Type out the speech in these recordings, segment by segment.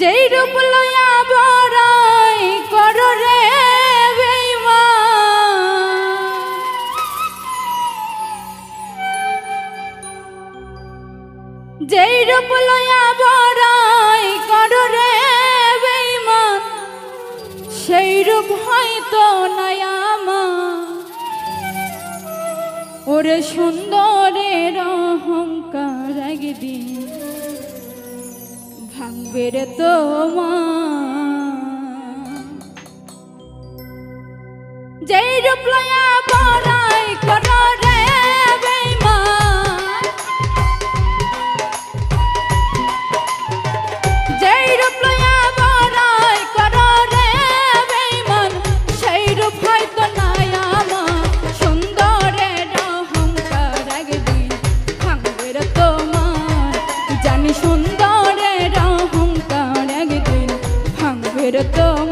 যেই রূপ লয়া বড়াই কর রে। যেই রূপ লয়া বড়াই কর রে বেঈমান সেই রূপ হয়তো নয়ামা ওরে সুন্দরের অহংকার একদিন ভাঙবে রে তোমার। যেই রূপ লয়া Eu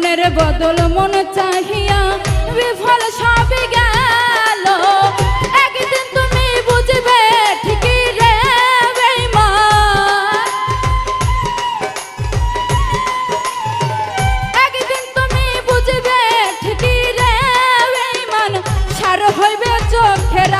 মনের বদল মন চাহিয়া বিফল সবই গেল। একদিন তুমি বুঝবে ঠিকই রে একদিন তুমি বুঝবে ঠিকই রে বেঈমান সার হইবে চোখের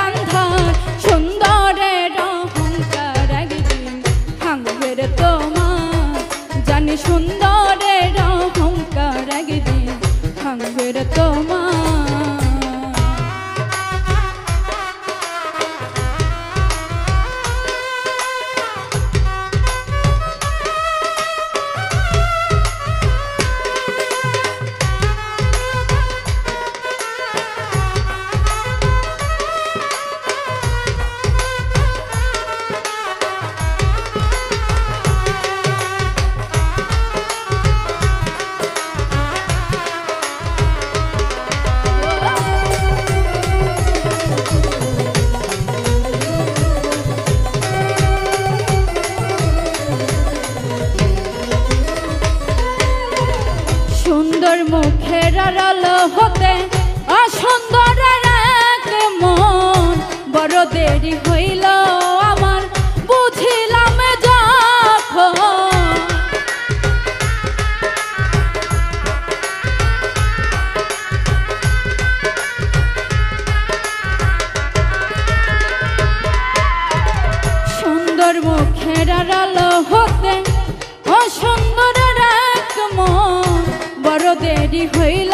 মুখের আড়াল হতে অসুন্দরের এক মন। বড় দেরি হইল আমার, বুঝিলাম সুন্দর মুখের আড়াল হতে অসুন্দরের এক মন। দেরি হইল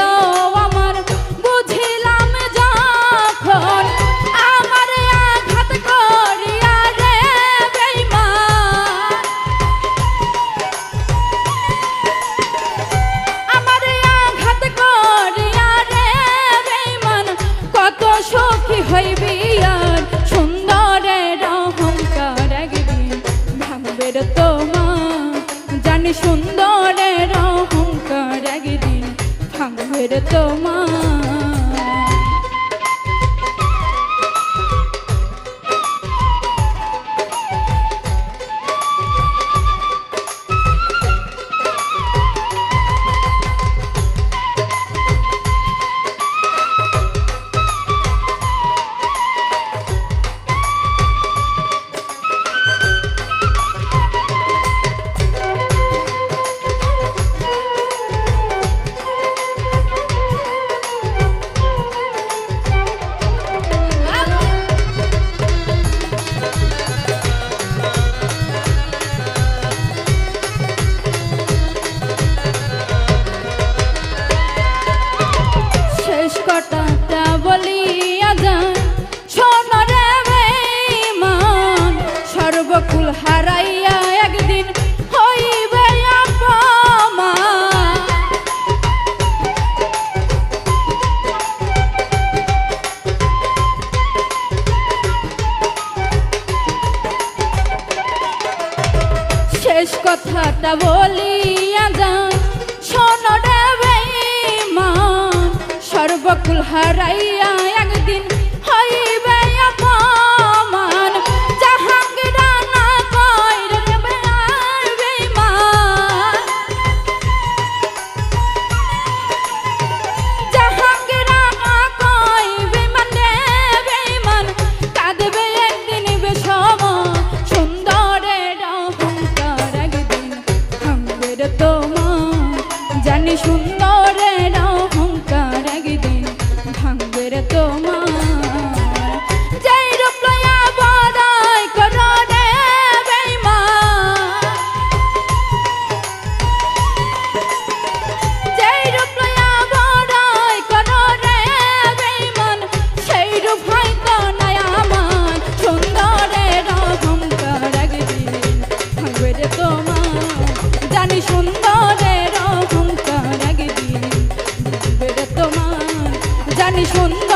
শেষ কথাটা বলিয়া যান। শোনো রে বেঈমান সর্বকুল হারাইয়া জানি সুন্দর